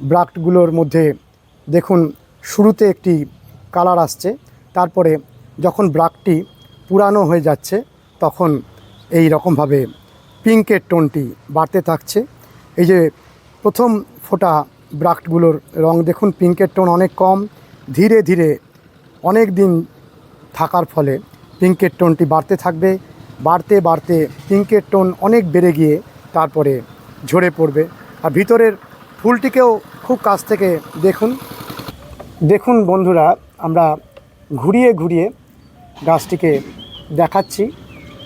ব্রাক্টগুলোর মধ্যে দেখুন শুরুতে একটি কালার আসছে, তারপরে যখন ব্রাকটি পুরানো হয়ে যাচ্ছে তখন এই রকমভাবে পিঙ্কের টোনটি বাড়তে থাকছে। এই যে প্রথম ফোটা ব্রাক্টগুলোর রং দেখুন, পিঙ্কের টোন অনেক কম, ধীরে ধীরে অনেক দিন থাকার ফলে পিঙ্কের টোনটি বাড়তে থাকবে। বাড়তে বাড়তে পিঙ্কের টোন অনেক বেড়ে গিয়ে তারপরে ঝরে পড়বে। আর ভিতরের ফুলটিকেও খুব কাছ থেকে দেখুন। দেখুন বন্ধুরা, আমরা ঘুরিয়ে ঘুরিয়ে গাছটিকে দেখাচ্ছি।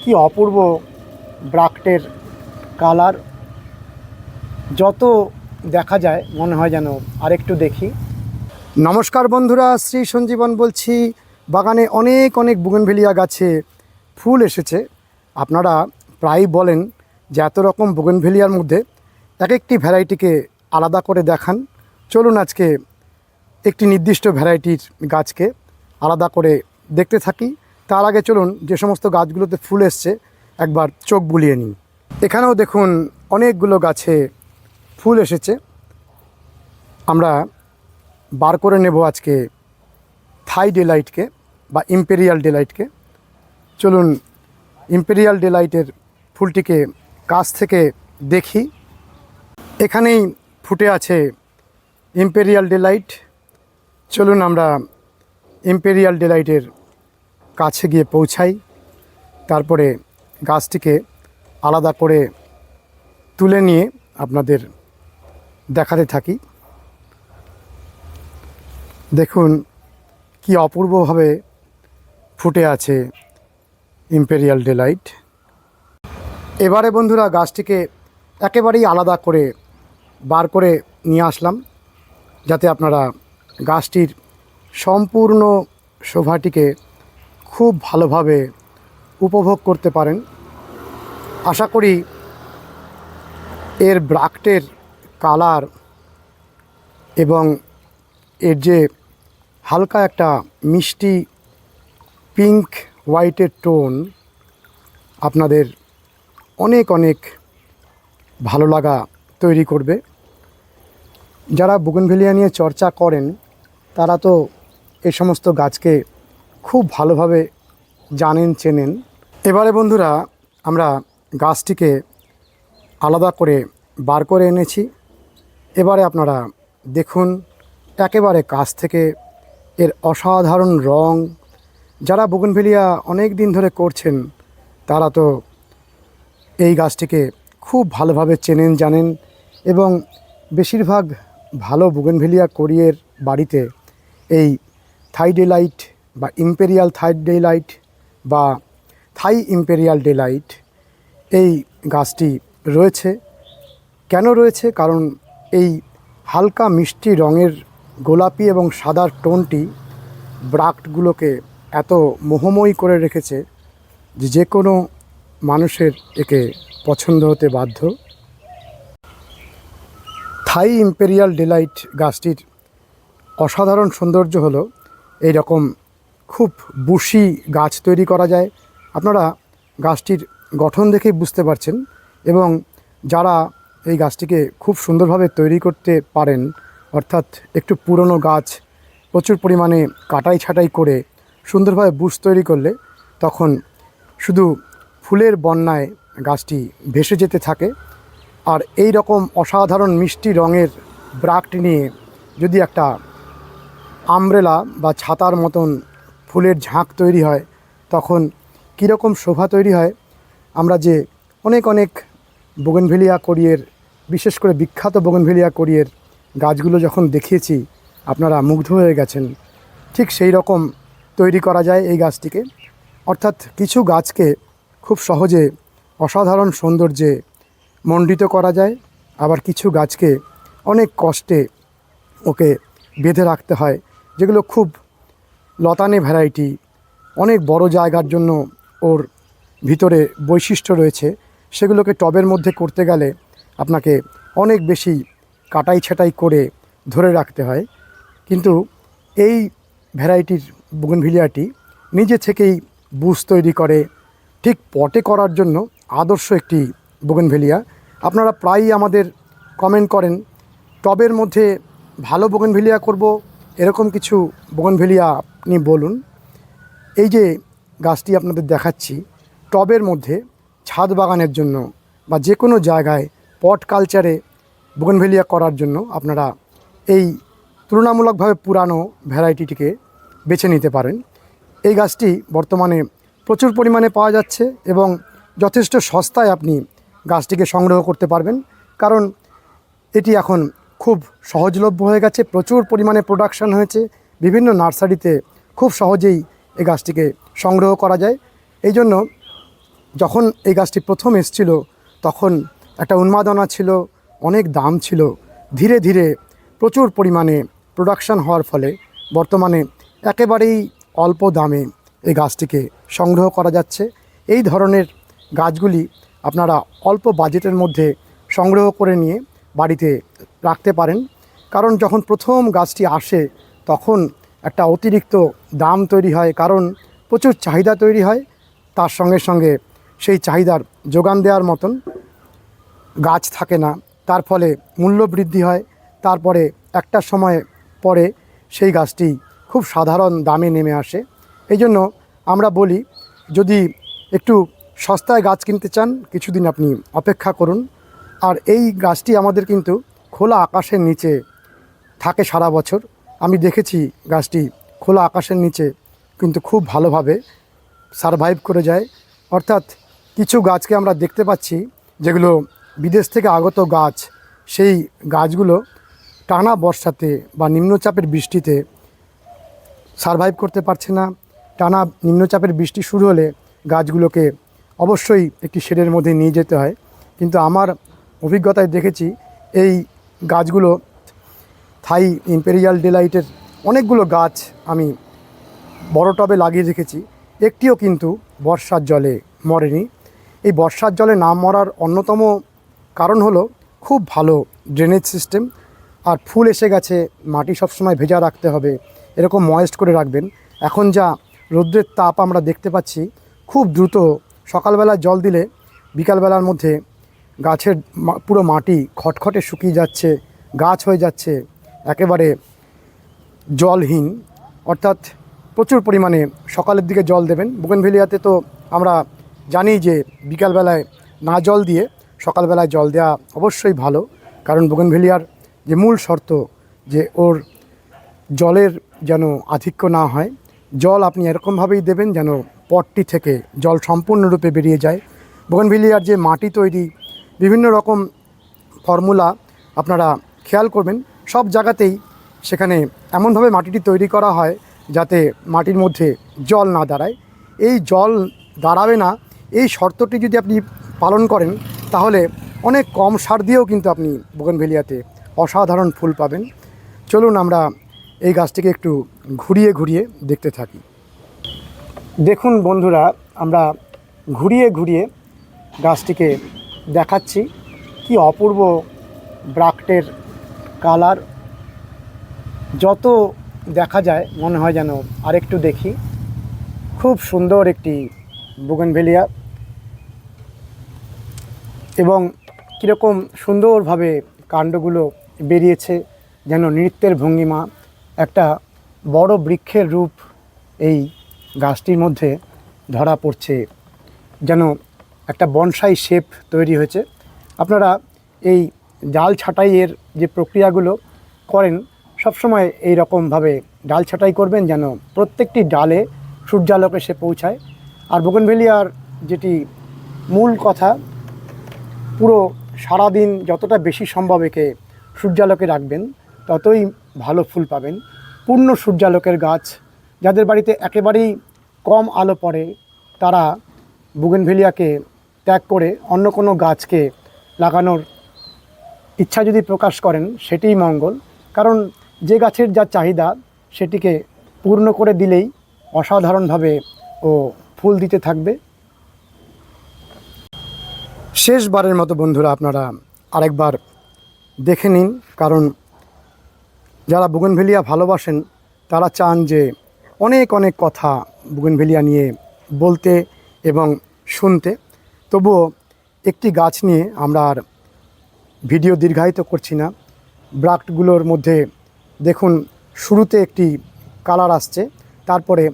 কি অপূর্ব ব্রাক্টের কালার। যত দেখা যায়, মনে হয় যেন আরেকটু দেখি। নমস্কার বন্ধুরা, শ্রী সঞ্জীবন বলছি। বাগানে অনেক অনেক বুগনভেলিয়া গাছে ফুল এসেছে। আপনারা প্রায়ই বলেন যে এত রকম বুগনভেলিয়ার মধ্যে এক একটি ভ্যারাইটিকে আলাদা করে দেখান। চলুন আজকে একটি নির্দিষ্ট ভ্যারাইটির গাছকে আলাদা করে দেখতে থাকি। তার আগে চলুন যে সমস্ত গাছগুলোতে ফুল এসছে, একবার চোখ বুলিয়ে নিই। এখানেও দেখুন অনেকগুলো গাছে ফুল এসেছে। আমরা বার করে নেব আজকে থাই ডেলাইটকে বা ইম্পেরিয়াল ডেলাইটকে। চলুন ইম্পেরিয়াল ডেলাইটের ফুলটিকে কাছ থেকে দেখি। এখানেই ফুটে আছে ইম্পেরিয়াল ডেলাইট চলুন আমরা ইম্পেরিয়াল ডেলাইটের কাছে গিয়ে পৌঁছাই। তারপরে গাছটিকে আলাদা করে তুলে নিয়ে আপনাদের দেখাতে থাকি। দেখুন কি অপূর্বভাবে ফুটে আছে ইম্পেরিয়াল ডেলাইট এবারে বন্ধুরা গাছটিকে একেবারেই আলাদা করে বার করে নিয়ে আসলাম যাতে আপনারা গাছটির সম্পূর্ণ শোভাটিকে খুব ভালোভাবে উপভোগ করতে পারেন। আশা করি এর ব্রাক্টের কালার এবং এর যে হালকা একটা মিষ্টি পিঙ্ক হোয়াইটের টোন আপনাদের অনেক অনেক ভালো লাগা তৈরি করবে। যারা বুগনভেলিয়া নিয়ে চর্চা করেন, তারা তো এই সমস্ত গাছকে খুব ভালোভাবে জানেন, চেনেন। এবারে বন্ধুরা, আমরা গাছটিকে আলাদা করে বার করে এনেছি। এবারে আপনারা দেখুন, একেবারে কাছ থেকে এর অসাধারণ রং। যারা বুগনভেলিয়া অনেক দিন ধরে করছেন, তারা তো এই গাছটিকে খুব ভালোভাবে চেনেন, জানেন এবং বেশিরভাগ ভালো বুগনভেলিয়া কোরিয়ের বাড়িতে এই থাই ডেলাইট বা ইম্পেরিয়াল থাই ডেলাইট বা থাই ইম্পেরিয়াল ডেলাইট এই গাছটি রয়েছে। কেন রয়েছে? কারণ এই হালকা মিষ্টি রঙের গোলাপি এবং সাদার টোনটি ব্রাক্টগুলোকে এত মোহময়ী করে রেখেছে যে যে কোনো মানুষের একে পছন্দ হতে বাধ্য। থাই ইম্পেরিয়াল ডিলাইট গাছটির অসাধারণ সৌন্দর্য হলো এই রকম খুব বুশি গাছ তৈরি করা যায়। আপনারা গাছটির গঠন দেখেই বুঝতে পারছেন এবং যারা এই গাছটিকে খুব সুন্দরভাবে তৈরি করতে পারেন, অর্থাৎ একটু পুরনো গাছ প্রচুর পরিমাণে কাটাই ছাটাই করে সুন্দরভাবে বুশ তৈরি করলে তখন শুধু ফুলের বন্যায় গাছটি ভেসে যেতে থাকে। আর এই রকম অসাধারণ মিষ্টি রঙের ব্রাকটি নিয়ে যদি একটা আমব্রেলা বা ছাতার মতন ফুলের ঝাঁক তৈরি হয়, তখন কীরকম শোভা তৈরি হয়? আমরা যে অনেক অনেক বোগেনভেলিয়া কোরিয়ের, বিশেষ করে বিখ্যাত বোগেনভেলিয়া কোরিয়ের গাছগুলো যখন দেখিয়েছি, আপনারা মুগ্ধ হয়ে গেছেন। ঠিক সেই রকম তৈরি করা যায় এই গাছটিকে। অর্থাৎ কিছু গাছকে খুব সহজে অসাধারণ সৌন্দর্যে মণ্ডিত করা যায়। আবার কিছু গাছকে অনেক কষ্টে ওকে বেঁধে রাখতে হয়, যেগুলো খুব লতানে ভ্যারাইটি অনেক বড় জায়গার জন্য ওর ভিতরে বৈশিষ্ট্য রয়েছে। সেগুলোকে টবের মধ্যে করতে গেলে আপনাকে অনেক বেশি কাটাই ছাটাই করে ধরে রাখতে হয়। কিন্তু এই ভ্যারাইটির বুগনভিলিয়াটি নিজে থেকেই বুস তৈরি করে, ঠিক পটে করার জন্য আদর্শ একটি বুগনভেলিয়া। আপনারা প্রায়ই আমাদের কমেন্ট করেন, টবের মধ্যে ভালো বোগনভেলিয়া করব, এরকম কিছু বোগনভেলিয়া আপনি বলুন। এই যে গাছটি আপনাদের দেখাচ্ছি, টবের মধ্যে ছাদ বাগানের জন্য বা যে কোনো জায়গায় পট কালচারে বোগনভেলিয়া করার জন্য আপনারা এই তুলনামূলকভাবে পুরানো ভ্যারাইটিটিকে বেছে নিতে পারেন। এই গাছটি বর্তমানে প্রচুর পরিমাণে পাওয়া যাচ্ছে এবং যথেষ্ট সস্তায় আপনি গাছটিকে সংগ্রহ করতে পারবেন। কারণ এটি এখন খুব সহজলভ্য হয়ে গেছে, প্রচুর পরিমাণে প্রোডাকশান হয়েছে, বিভিন্ন নার্সারিতে খুব সহজেই এই গাছটিকে সংগ্রহ করা যায়। এই জন্য যখন এই গাছটি প্রথম এসছিল, তখন একটা উন্মাদনা ছিল, অনেক দাম ছিল। ধীরে ধীরে প্রচুর পরিমাণে প্রোডাকশন হওয়ার ফলে বর্তমানে একেবারেই অল্প দামে এই গাছটিকে সংগ্রহ করা যাচ্ছে। এই ধরনের গাছগুলি আপনারা অল্প বাজেটের মধ্যে সংগ্রহ করে নিয়ে বাড়িতে রাখতে পারেন। কারণ যখন প্রথম গাছটি আসে, তখন একটা অতিরিক্ত দাম তৈরি হয়, কারণ প্রচুর চাহিদা তৈরি হয়। তার সঙ্গে সঙ্গে সেই চাহিদার যোগান দেওয়ার মতন গাছ থাকে না। তার ফলে মূল্য বৃদ্ধি হয়। তারপরে একটা সময় পরে সেই গাছটি খুব সাধারণ দামে নেমে আসে। এই জন্য আমরা বলি, যদি একটু সস্তায় গাছ কিনতে চান, কিছুদিন আপনি অপেক্ষা করুন। আর এই গাছটি আমাদের কিন্তু খোলা আকাশের নিচে থাকে সারা বছর। আমি দেখেছি গাছটি খোলা আকাশের নিচে কিন্তু খুব ভালোভাবে সারভাইভ করে যায়। অর্থাৎ কিছু গাছকে আমরা দেখতে পাচ্ছি যেগুলো বিদেশ থেকে আগত গাছ। সেই গাছগুলো টানা বর্ষাতে বা নিম্নচাপের বৃষ্টিতে সারভাইভ করতে পারছে না। টানা নিম্নচাপের বৃষ্টি শুরু হলে গাছগুলোকে অবশ্যই একটি শেডের মধ্যে নিয়ে যেতে হয়। কিন্তু আমার অভিজ্ঞতায় দেখেছি, এই গাছগুলো থাই ইম্পেরিয়াল ডেলাইটের অনেকগুলো গাছ আমি বড় টবে লাগিয়ে রেখেছি। একটিও কিন্তু বর্ষার জলে মরেনি। এই বর্ষার জলে না মরার অন্যতম কারণ হলো খুব ভালো ড্রেনেজ সিস্টেম আর ফুল এসে গেছে, মাটি সবসময় ভেজা রাখতে হবে, এরকম ময়েস্ট করে রাখবেন। এখন যা রৌদ্রের তাপ আমরা দেখতে পাচ্ছি, খুব দ্রুত সকালবেলা জল দিলে বিকালবেলার মধ্যে গাছের পুরো মাটি খটখটে শুকিয়ে যাচ্ছে, গাছ হয়ে যাচ্ছে, একেবারে জলহীন। অর্থাৎ প্রচুর পরিমাণে সকালের দিকে জল দেবেন। বুগেনভেলিয়াতে তো আমরা জানি যে বিকালবেলায় না জল দিয়ে সকালবেলায় জল দেওয়া অবশ্যই ভালো। কারণ বুগেনভেলিয়ার যে মূল শর্ত যে ওর জলের যেন আধিক্য না হয়, জল আপনি এরকমভাবেই দেবেন যেন পটটি থেকে জল সম্পূর্ণরূপে বেরিয়ে যায়। বোগনভিলিয়ার যে মাটি তৈরি, বিভিন্ন রকম ফর্মুলা আপনারা খেয়াল করবেন। সব জায়গাতেই সেখানে এমনভাবে মাটিটি তৈরি করা হয় যাতে মাটির মধ্যে জল না দাঁড়ায়। এই জল দাঁড়াবে না, এই শর্তটি যদি আপনি পালন করেন, তাহলে অনেক কম সার দিয়েও কিন্তু আপনি বোগনভেলিয়াতে অসাধারণ ফুল পাবেন। চলুন আমরা এই গাছটিকে একটু ঘুরিয়ে ঘুরিয়ে দেখতে থাকি। দেখুন বন্ধুরা, আমরা ঘুরিয়ে ঘুরিয়ে গাছটিকে দেখাচ্ছি। কি অপূর্ব ব্রাক্টের কালার। যত দেখা যায়, মনে হয় যেন আরেকটু দেখি। খুব সুন্দর একটি বুগনভেলিয়া। এবং কীরকম সুন্দরভাবে কাণ্ডগুলো বেরিয়েছে, যেন নৃত্যের ভঙ্গিমা, একটা বড় বৃক্ষের রূপ এই গাছটির মধ্যে ধরা পড়ছে, যেন একটা বনসাই শেপ তৈরি হয়েছে। আপনারা এই ডাল ছাঁটাইয়ের যে প্রক্রিয়াগুলো করেন, সবসময় এই রকমভাবে ডাল ছাঁটাই করবেন যেন প্রত্যেকটি ডালে সূর্যালোক এসে পৌঁছায়। আর বোগনভেলিয়ার যেটি মূল কথা, পুরো সারাদিন যতটা বেশি সম্ভব একে সূর্যালোকে রাখবেন, ততই ভালো ফুল পাবেন। পূর্ণ সূর্যালোকের গাছ যাদের বাড়িতে একেবারেই কম আলো পড়ে, তারা বুগেনভেলিয়াকে ত্যাগ করে অন্য কোনো গাছকে লাগানোর ইচ্ছা যদি প্রকাশ করেন, সেটিই মঙ্গল। কারণ যে গাছের যা চাহিদা, সেটিকে পূর্ণ করে দিলেই অসাধারণভাবে ও ফুল দিতে থাকবে। শেষবারের মতো বন্ধুরা, আপনারা আরেকবার দেখে নিন, কারণ যারা বুগনভেলিয়া ভালোবাসেন, তারা চান যে অনেক অনেক কথা বুগনভেলিয়া নিয়ে বলতে এবং শুনতে। তবুও একটি গাছ নিয়ে আমরা আর ভিডিও দীর্ঘায়িত করছি না। ব্রাক্টগুলোর মধ্যে দেখুন, শুরুতে একটি কালার আসছে, তারপরে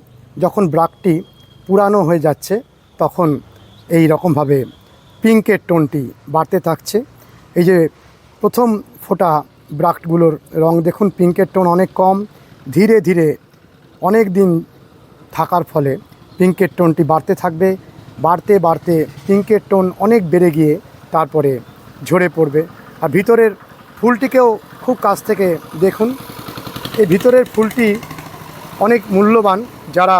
যখন ব্রাকটি পুরানো হয়ে যাচ্ছে, তখন এই রকমভাবে পিঙ্কের টোনটি বাড়তে থাকছে। এই যে প্রথম ফোটা ব্রাক্টগুলোর রং দেখুন, পিঙ্কের টোন অনেক কম, ধীরে ধীরে অনেক দিন থাকার ফলে পিঙ্কের টোনটি বাড়তে থাকবে। বাড়তে বাড়তে পিঙ্কের টোন অনেক বেড়ে গিয়ে তারপরে ঝরে পড়বে। আর ভিতরের ফুলটিকেও খুব কাছ থেকে দেখুন। এই ভিতরের ফুলটি অনেক মূল্যবান। যারা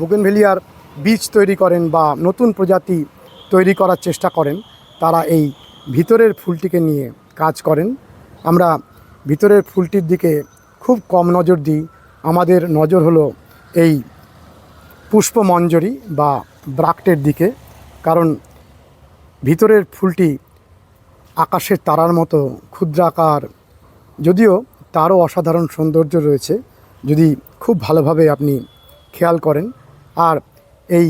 বুগেনভেলিয়ার বীজ তৈরি করেন বা নতুন প্রজাতি তৈরি করার চেষ্টা করেন, তারা এই ভিতরের ফুলটিকে নিয়ে কাজ করেন। আমরা ভিতরের ফুলটির দিকে খুব কম নজর দিই। আমাদের নজর হলো এই পুষ্পমঞ্জরি বা ব্রাক্টের দিকে, কারণ ভিতরের ফুলটি আকাশের তারার মতো ক্ষুদ্রাকার, যদিও তারও অসাধারণ সৌন্দর্য রয়েছে, যদি খুব ভালোভাবে আপনি খেয়াল করেন। আর এই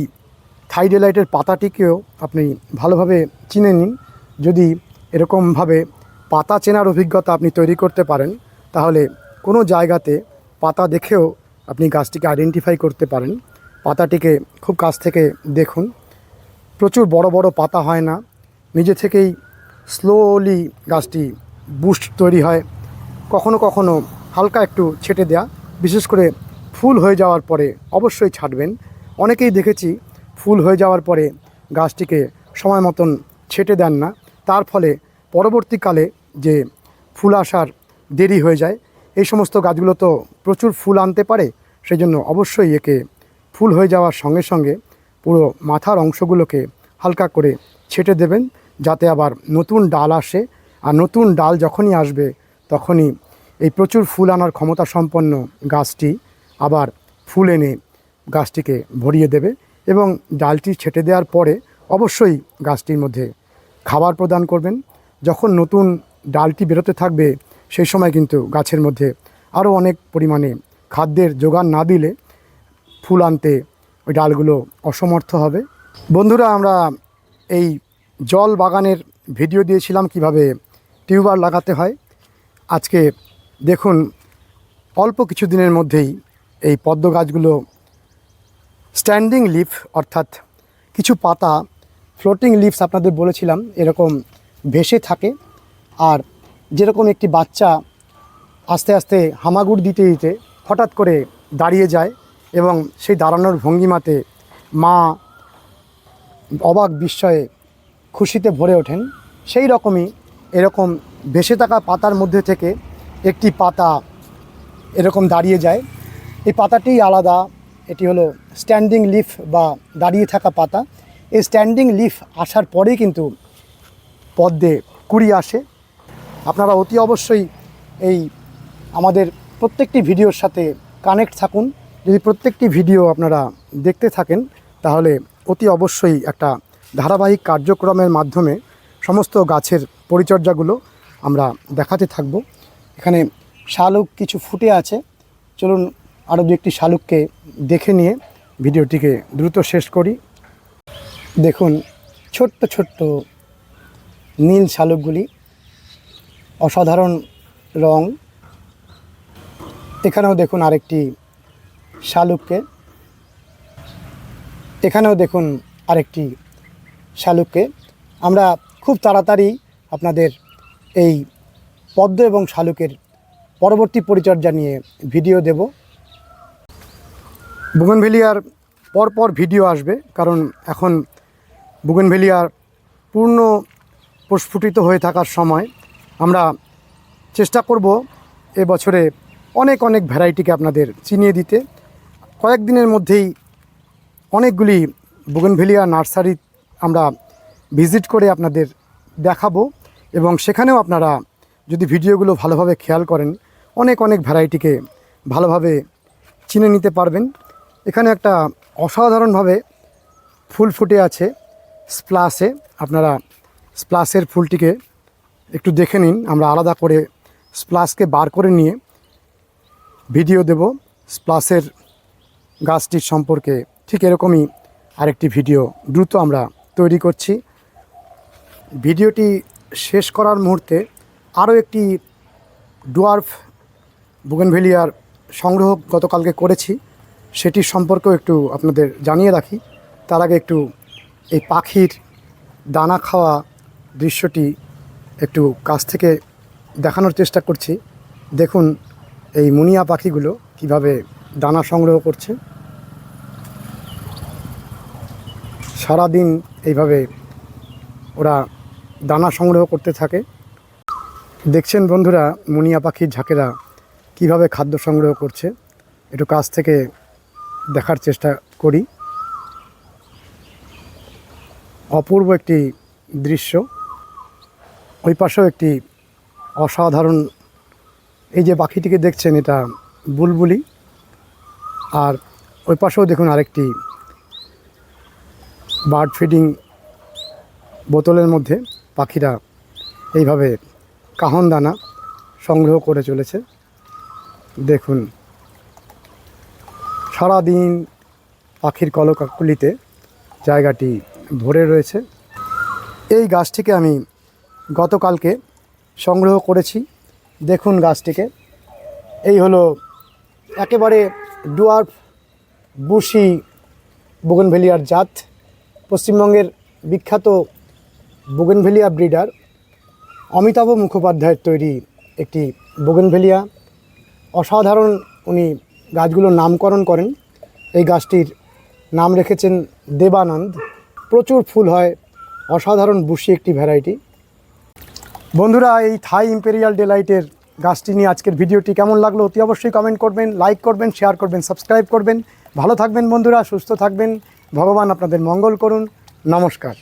থাইডেলাইটের পাতাটিকেও আপনি ভালোভাবে চিনে নিন। যদি এরকমভাবে পাতা চেনার অভিজ্ঞতা আপনি তৈরি করতে পারেন, তাহলে কোনো জায়গাতে পাতা দেখেও আপনি গাছটিকে আইডেন্টিফাই করতে পারেন। পাতাটিকে খুব কাছ থেকে দেখুন। প্রচুর বড় বড় পাতা হয় না। নিজে থেকেই স্লোলি গাছটি বুস্ট তৈরি হয়। কখনো কখনো হালকা একটু ছেটে দেয়া, বিশেষ করে ফুল হয়ে যাওয়ার পরে অবশ্যই ছাড়বেন অনেকেই দেখেছি ফুল হয়ে যাওয়ার পরে গাছটিকে সময় মতন ছেটে দেন না। তার ফলে পরবর্তীকালে যে ফুল আসার দেরি হয়ে যায় এই সমস্ত গাছগুলো তো প্রচুর ফুল আনতে পারে সেই জন্য অবশ্যই একে ফুল হয়ে যাওয়ার সঙ্গে সঙ্গে পুরো মাথার অংশগুলোকে হালকা করে ছেটে দেবেন, যাতে আবার নতুন ডাল আসে। আর নতুন ডাল যখনই আসবে, তখনই এই প্রচুর ফুল আনার ক্ষমতা সম্পন্ন গাছটি আবার ফুল এনে গাছটিকে ভরিয়ে দেবে এবং ডালটি ছেটে দেওয়ার পরে অবশ্যই গাছটির মধ্যে খাবার প্রদান করবেন। যখন নতুন ডালটি বেরোতে থাকবে সেই সময় কিন্তু গাছের মধ্যে আরও অনেক পরিমাণে খাদ্যের যোগান না দিলে ফুল আনতে ওই ডালগুলো অসমর্থ হবে। বন্ধুরা, আমরা এই জল বাগানের ভিডিও দিয়েছিলাম কীভাবে টিউবার লাগাতে হয়। আজকে দেখুন, অল্প কিছু দিনের মধ্যেই এই পদ্ম গাছগুলো স্ট্যান্ডিং লিফ, অর্থাৎ কিছু পাতা, ফ্লোটিং লিভস আপনাদের বলেছিলাম, এরকম ভেসে থাকে। আর যেরকম একটি বাচ্চা আস্তে আস্তে হামাগুড় দিতে দিতে হঠাৎ করে দাঁড়িয়ে যায় এবং সেই দাঁড়ানোর ভঙ্গিমাতে মা অবাক বিস্ময়ে খুশিতে ভরে ওঠেন। সেই রকমই এরকম ভেসে থাকা পাতার মধ্যে থেকে একটি পাতা এরকম দাঁড়িয়ে যায়। এই পাতাটি আলাদা, এটি হলো স্ট্যান্ডিং লিফ বা দাঁড়িয়ে থাকা পাতা। এই স্ট্যান্ডিং লিফ আসার পরেই কিন্তু পদ্মে কুড়ি আসে। আপনারা অতি অবশ্যই এই আমাদের প্রত্যেকটি ভিডিওর সাথে কানেক্ট থাকুন। যদি প্রত্যেকটি ভিডিও আপনারা দেখতে থাকেন, তাহলে অতি অবশ্যই একটা ধারাবাহিক কার্যক্রমের মাধ্যমে সমস্ত গাছের পরিচর্যাগুলো আমরা দেখাতে থাকব। এখানে শালুক কিছু ফুটে আছে। চলুন আরও দু একটি শালুককে দেখে নিয়ে ভিডিওটিকে দ্রুত শেষ করি। দেখুন, ছোট্ট ছোট্ট নীল শালুকগুলি। অসাধারণ রং। এখানেও দেখুন আরেকটি শালুককে। এখানেও দেখুন আরেকটি শালুককে। আমরা খুব তাড়াতাড়ি আপনাদের এই পদ্ম এবং শালুকের পরবর্তী পরিচর্যা নিয়ে ভিডিও দেব। বুগনভেলিয়ার পরপর ভিডিও আসবে, কারণ এখন বুগনভেলিয়ার পূর্ণ প্রস্ফুটিত হয়ে থাকার সময়। আমরা চেষ্টা করব বছরে অনেক অনেক ভ্যারাইটিকে আপনাদের চিনিয়ে দিতে। কয়েকদিনের মধ্যেই অনেকগুলি বুগনভেলিয়া নার্সারি আমরা ভিজিট করে আপনাদের দেখাবো এবং সেখানেও আপনারা যদি ভিডিওগুলো ভালোভাবে খেয়াল করেন, অনেক অনেক ভ্যারাইটিকে ভালোভাবে চিনে নিতে পারবেন। এখানে একটা অসাধারণভাবে ফুল ফুটে আছে, স্প্লাসে। আপনারা স্প্লাসের ফুলটিকে একটু দেখে নিন, আমরা আলাদা করে স্প্লাসকে বার করে নিয়ে ভিডিও দেব স্প্লাসের গাছটির সম্পর্কে। ঠিক এরকমই আরেকটি ভিডিও দ্রুত আমরা তৈরি করছি। ভিডিওটি শেষ করার মুহূর্তে আরও একটি ডুয়ার্ফ বুগেনভেলিয়ার সংগ্রহ গতকালকে করেছি সেটির সম্পর্কেও একটু আপনাদের জানিয়ে রাখি। তার আগে একটু এই পাখির দানা খাওয়া দৃশ্যটি একটু কাছ থেকে দেখানোর চেষ্টা করছি। দেখুন এই মুনিয়া পাখিগুলো কীভাবে দানা সংগ্রহ করছে। সারাদিন এইভাবে ওরা দানা সংগ্রহ করতে থাকে। দেখছেন বন্ধুরা মুনিয়া পাখির ঝাঁকেরা কীভাবে খাদ্য সংগ্রহ করছে। একটু কাছ থেকে দেখার চেষ্টা করি। অপূর্ব একটি দৃশ্য। ওই পাশেও একটি অসাধারণ এই যে পাখিটিকে দেখছেন, এটা বুলবুলি। আর ওই পাশেও দেখুন আরেকটি বার্ড ফিডিং বোতলের মধ্যে পাখিরা এইভাবে কাহন দানা সংগ্রহ করে চলেছে। দেখুন, সারাদিন পাখির কলকাকুলিতে জায়গাটি ভরে রয়েছে। এই গাছটিকে আমি গতকালকে সংগ্রহ করেছি। দেখুন গাছটিকে। এই হলো একেবারে ডুয়ার্ফ বুশি বোগেনভেলিয়ার জাত। পশ্চিমবঙ্গের বিখ্যাত বোগেনভেলিয়া ব্রিডার অমিতাভ মুখোপাধ্যায়ের তৈরি একটি বোগেনভেলিয়া। অসাধারণ উনি গাছগুলোর নামকরণ করেন। এই গাছটির নাম রেখেছেন দেবানন্দ। প্রচুর ফুল হয়। অসাধারণ বুশি একটি ভ্যারাইটি। বন্ধুরা, এই থাই ইম্পেরিয়াল ডেলাইটের গাছটি নিয়ে আজকের ভিডিওটি কেমন লাগল অতি অবশ্যই কমেন্ট করবেন লাইক করবেন শেয়ার করবেন সাবস্ক্রাইব করবেন। ভালো থাকবেন বন্ধুরা, সুস্থ থাকবেন। ভগবান আপনাদের মঙ্গল করুন। নমস্কার।